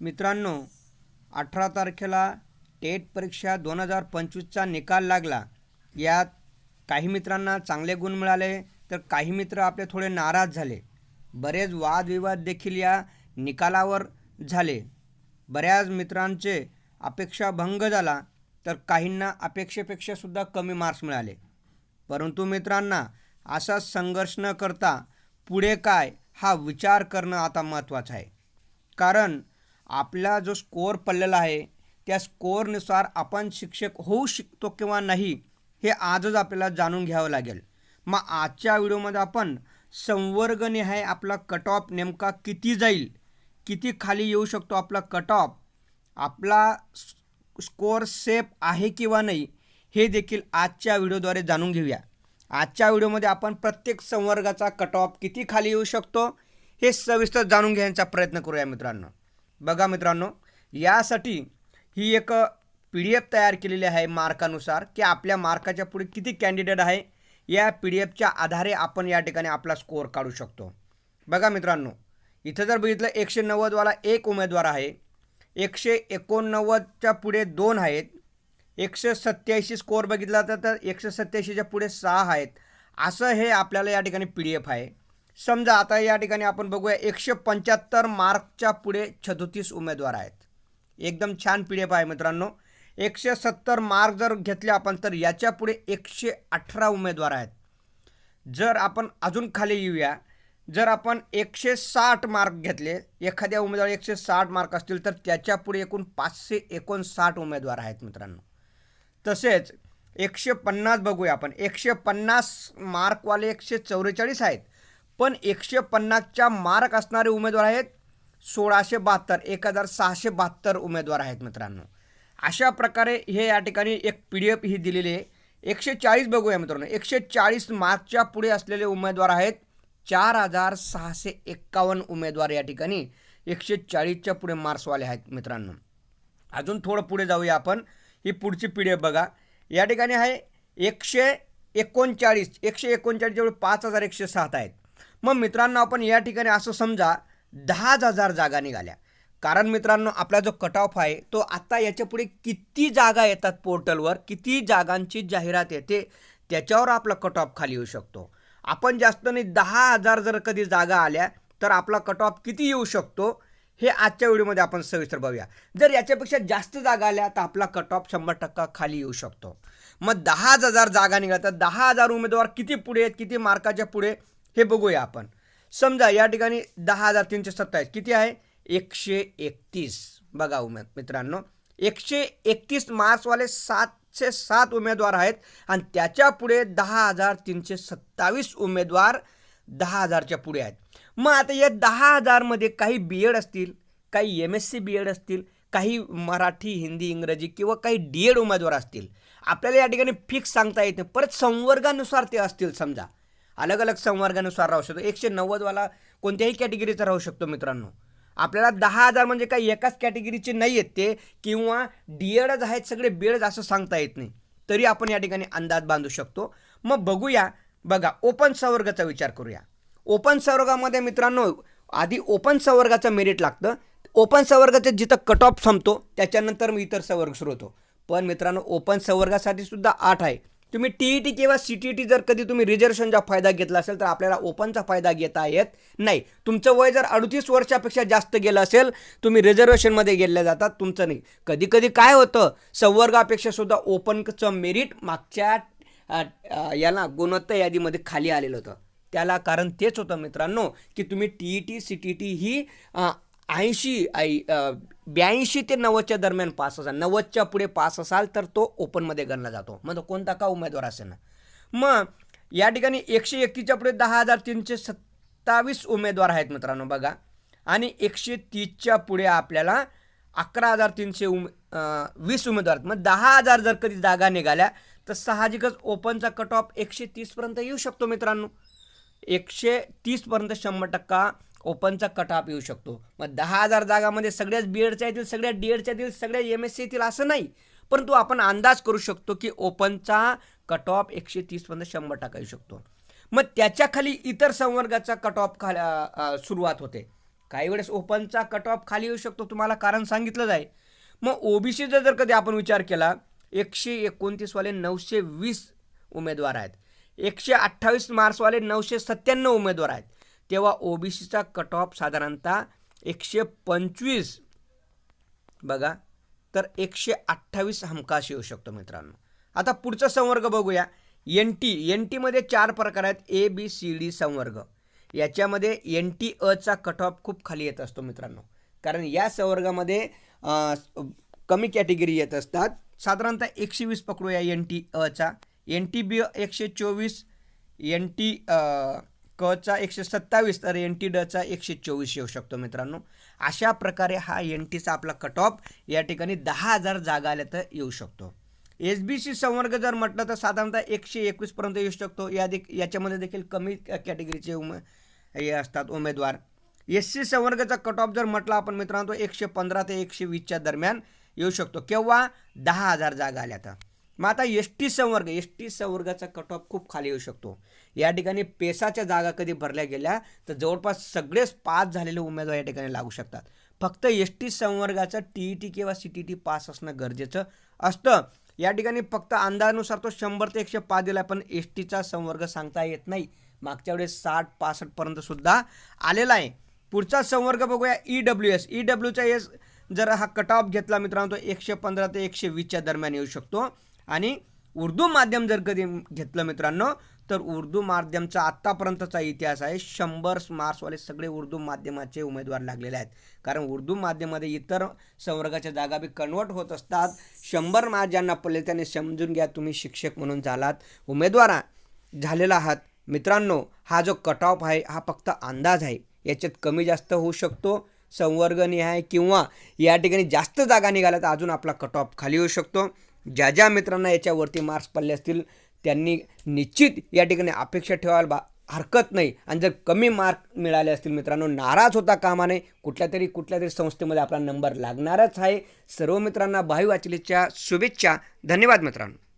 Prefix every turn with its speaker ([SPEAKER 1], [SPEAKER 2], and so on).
[SPEAKER 1] मित्रांनो अठरा तारखेला टेट परीक्षा दोन हजार पंचवीसचा निकाल लागला. यात काही मित्रांना चांगले गुण मिळाले तर काही मित्र आपले थोडे नाराज झाले. बरेच वादविवाद देखील या निकालावर झाले. बऱ्याच मित्रांचे अपेक्षाभंग झाला तर काहींना अपेक्षेपेक्षासुद्धा कमी मार्क्स मिळाले. परंतु मित्रांना असा संघर्ष न करता पुढे काय हा विचार करणं आता महत्त्वाचं आहे. कारण आपला जो स्कोअर पडलेला आहे त्या स्कोअरनुसार आपण शिक्षक होऊ शकतो किंवा नाही हे आजच आपल्याला जाणून घ्यावं लागेल. मग आजच्या व्हिडिओमध्ये आपण संवर्गनिहाय आपला कट ऑफ नेमका किती जाईल किती खाली येऊ शकतो आपला कट ऑफ आपला स्कोअर सेफ आहे किंवा नाही हे देखील आजच्या व्हिडिओद्वारे जाणून घेऊया. आजच्या व्हिडिओमध्ये आपण प्रत्येक संवर्गाचा कट ऑफ किती खाली येऊ शकतो हे सविस्तर जाणून घेण्याचा प्रयत्न करूया मित्रांनो. बघा मित्रांनो यासाठी ही एक पी डी एफ तयार केलेली आहे मार्कानुसार की आपल्या मार्काच्या पुढे किती कॅन्डिडेट आहे या पी डी एफच्या आधारे आपण या ठिकाणी आपला स्कोअर काढू शकतो. बघा मित्रांनो इथं जर बघितलं एकशे नव्वदवाला एक उमेदवार आहे एकशे एकोणनव्वदच्या पुढे दोन आहेत एकशे सत्याऐंशी स्कोअर बघितला तर तर एकशे सत्याऐंशीच्या पुढे सहा आहेत असं हे आपल्याला या ठिकाणी पी डी एफ आहे. समजा आता या ठिकाणी आपण बघूया एकशे पंच्याहत्तर मार्कच्या पुढे छदोतीस उमेदवार आहेत. एकदम छान पी डी एफ आहे मित्रांनो. एकशे सत्तर मार्क जर घेतले आपण तर याच्यापुढे एकशे अठरा उमेदवार आहेत. जर आपण अजून खाली येऊया जर आपण एकशे साठ मार्क घेतले एखाद्या उमेदवार एकशे साठ मार्क असतील तर त्याच्या पुढे एकूण पाचशे एकोणसाठ उमेदवार आहेत मित्रांनो. तसेच एकशे पन्नास बघूया आपण. एकशे पन्नास मार्कवाले एकशे चौवेचाळीस आहेत. पण एकशे पन्नासच्या मार्क असणारे उमेदवार आहेत. सोळाशे बहात्तर एक हजार सहाशे बहात्तर उमेदवार आहेत मित्रांनो. अशा प्रकारे हे या ठिकाणी एक पी डी एफ ही दिलेली आहे. एकशे चाळीस बघूया मित्रांनो. एकशे चाळीस मार्कच्या पुढे असलेले उमेदवार आहेत. चार हजार सहाशे एक्कावन्न उमेदवार या ठिकाणी एकशे चाळीसच्या पुढे मार्क्सवाले आहेत मित्रांनो. अजून थोडं पुढे जाऊया आपण. ही पुढची पिढी बघा. या ठिकाणी आहे एकशे एकोणचाळीस. एकशे एकोणचाळीस जेवढे पाच हजार एकशे सात आहेत. मग मित्रांनो आपण या ठिकाणी असं समजा दहाच हजार जागा निघाल्या. कारण मित्रांनो आपला जो कट ऑफ आहे तो आत्ता याच्यापुढे किती जागा येतात पोर्टलवर किती जागांची जाहिरात येते त्याच्यावर आपला कट ऑफ खाली येऊ शकतो. आपण जास्त नाही दहा हजार जर कधी जागा आल्या तर आपला कट ऑफ किती येऊ शकतो हे आजच्या व्हिडिओमध्ये आपण सविस्तर बघूया. जर याच्यापेक्षा जास्त जागा आल्या तर आपला कट ऑफ शंभर टक्का खाली येऊ शकतो. मग दहा हजार जागा निघाल्या तर दहा हजार उमेदवार किती पुढे आहेत किती मार्काच्या पुढे? हे बघूया आपण. समजा या ठिकाणी दहा हजार तीनशे सत्तावीस. किती आहे? एकशे एकतीस. बघा उमेद मित्रांनो. एकशे एकतीस मार्क्सवाले सातशे सात उमेदवार आहेत आणि त्याच्या पुढे दहा हजार तीनशे सत्तावीस उमेदवार दहा हजारच्या पुढे आहेत. मग आता या दहा हजारमध्ये काही बी एड असतील काही M S C B Ed असतील काही मराठी हिंदी इंग्रजी किंवा काही डी एड उमेदवार असतील. आपल्याला या ठिकाणी फिक्स सांगता येत नाही. परत संवर्गानुसार ते असतील समजा. अलग अलग संवर्गानुसार राहू शकतो. एकशे नव्वदवाला कोणत्याही कॅटेगरीचा राहू शकतो मित्रांनो. आपल्याला दहा हजार म्हणजे काही एकाच कॅटेगरीचे नाही आहेत ते किंवा डीएडच आहेत सगळे बीएडच असं सांगता येत नाही. तरी आपण या ठिकाणी अंदाज बांधू शकतो. मग बघूया. बघा ओपन संवर्गाचा विचार करूया. ओपन संवर्गामध्ये मित्रांनो आधी ओपन संवर्गाचं मेरिट लागतं. ओपन संवर्गाचं जिथं कट ऑफ संपतो त्याच्यानंतर मग इतर संवर्ग सुरू होतो. पण मित्रांनो ओपन संवर्गासाठी सुद्धा आठ आहे. तुम्ही टी ई टी किंवा सी टी टी जर कधी तुम्ही रिझर्वेशनचा फायदा घेतला असेल तर आपल्याला ओपनचा फायदा घेता येत नाही. तुमचं वय जर अडतीस वर्षापेक्षा जास्त गेलं असेल तुम्ही रिझर्वेशनमध्ये गेले जातात तुमचं नाही. कधी कधी काय होतं संवर्गापेक्षा सुद्धा ओपनचं मेरिट मागच्या याला गुणवत्ता यादीमध्ये खाली आलेलं होतं. त्याला कारण तेच होतं मित्रांनो की तुम्ही T E T C T T ही ऐंशी ऐ ब्याऐंशी ते नव्वदच्या दरम्यान पास असाल. नव्वदच्या पुढे पास असाल तर तो ओपनमध्ये गणला जातो. मग तो कोणता का उमेदवार असेल ना? मग या ठिकाणी एकशे एकतीसच्या पुढे दहा हजार तीनशे सत्तावीस उमेदवार आहेत मित्रांनो बघा. आणि एकशे तीसच्या पुढे आपल्याला अकरा हजार तीनशे उमे वीस उमेदवार आहेत. मग दहा हजार जर कधी जागा निघाल्या तर साहजिकच ओपनचा कट ऑफ एकशे तीसपर्यंत येऊ शकतो मित्रांनो. एकशे तीसपर्यंत शंभर टक्का ओपनचा कट ऑफ येऊ शकतो. मग दहा हजार जागामध्ये सगळ्याच बी एडच्या येतील सगळ्या डी एडच्या येतील सगळ्या एम एस सी येतील असं नाही. परंतु आपण अंदाज करू शकतो की ओपनचा कट ऑफ एकशे तीसपर्यंत शंभर टाका येऊ शकतो. मग त्याच्याखाली इतर संवर्गाचा कट ऑफ खा सुरुवात होते. काही वेळेस ओपनचा कट ऑफ खाली येऊ शकतो तुम्हाला कारण सांगितलं जाईल मग ओबीसीचा जर कधी आपण विचार केला एकशे एकोणतीसवाले नऊशे वीस उमेदवार आहेत. एकशे अठ्ठावीस मार्चवाले नऊशे सत्त्याण्णव उमेदवार आहेत. तेव्हा ओबीसीचा कट ऑफ साधारणतः एकशे पंचवीस बघा तर एकशे अठ्ठावीस हमखास येऊ शकतो मित्रांनो. आता पुढचा संवर्ग बघूया. एन टी एन टीमध्ये चार प्रकार आहेत ए बी सी डी संवर्ग. याच्यामध्ये एन टी अचा कट ऑफ खूप खाली येत असतो मित्रांनो. कारण या संवर्गामध्ये कमी कॅटेगरी येत असतात. साधारणतः एकशे वीस पकडूया एन टी अचा एन टी बी एकशे चोवीस एन टी कचा एकशे सत्तावीस तर एन टी डचा एकशे चोवीस येऊ शकतो मित्रांनो. अशा प्रकारे हा एन टीचा आपला कट ऑफ या ठिकाणी दहा हजार जागा आल्या तर येऊ शकतो. एस बी सी संवर्ग जर म्हटलं तर साधारणतः एकशे एकवीसपर्यंत येऊ शकतो. या दे याच्यामध्ये देखील कमी कॅटेगरीचे उमे हे असतात उमेदवार. एस सी संवर्गाचा कट ऑफ जर म्हटलं आपण मित्रांनो एकशे पंधरा ते एकशे वीसच्या दरम्यान येऊ शकतो. केव्हा? दहा हजार जागा आल्या तर. मग आता एस टी संवर्ग एस टी संवर्गाचा कट ऑफ खूप खाली येऊ शकतो. या ठिकाणी पेसाच्या जागा कधी भरल्या गेल्या तर जवळपास सगळेच पास झालेले उमेदवार या ठिकाणी लागू शकतात. फक्त एस टी संवर्गाचं टी ई टी किंवा सी टी टी पास असणं गरजेचं असतं. या ठिकाणी फक्त अंदाजानुसार तो शंभर ते एकशे पाच दिला पण एस टीचा संवर्ग सांगता येत नाही. मागच्या वेळेस साठ पासष्टपर्यंत सुद्धा आलेला आहे. पुढचा संवर्ग बघूया ई डब्ल्यू एस ई डब्ल्यूचा एस जर हा कट ऑफ घेतला मित्रांनो तो एकशे पंधरा ते एकशे वीसच्या दरम्यान येऊ शकतो. आणि उर्दू माध्यम जर कधी घेतलं मित्रांनो तर उर्दू माध्यमचा आत्तापर्यंतचा इतिहास आहे. शंभर मार्क्सवाले सगळे उर्दू माध्यमाचे उमेदवार लागलेले आहेत. कारण उर्दू माध्यमामध्ये इतर संवर्गाच्या जागा बी कन्वर्ट होत असतात. शंभर मार्क ज्यांना पडले त्यांनी समजून घ्या तुम्ही शिक्षक म्हणून झालात उमेदवार झालेला आहात. मित्रांनो हा जो कट ऑफ आहे हा फक्त अंदाज आहे. याच्यात कमी जास्त होऊ शकतो संवर्गनिहाय किंवा या ठिकाणी जास्त जागा निघाल्या तर अजून आपला कट ऑफ खाली येऊ शकतो. ज्या ज्या मित्रांना याच्यावरती मार्क्स पडले असतील त्यांनी निश्चित या ठिकाणी अपेक्षा ठेवायला बा हरकत नाही. आणि जर कमी मार्क मिळाले असतील मित्रांनो नाराज होता कामा नये कुठल्या तरी कुठल्या तरी संस्थेमध्ये आपला नंबर लागणारच आहे. सर्व मित्रांना भावी वाचलीच्या शुभेच्छा. धन्यवाद मित्रांनो.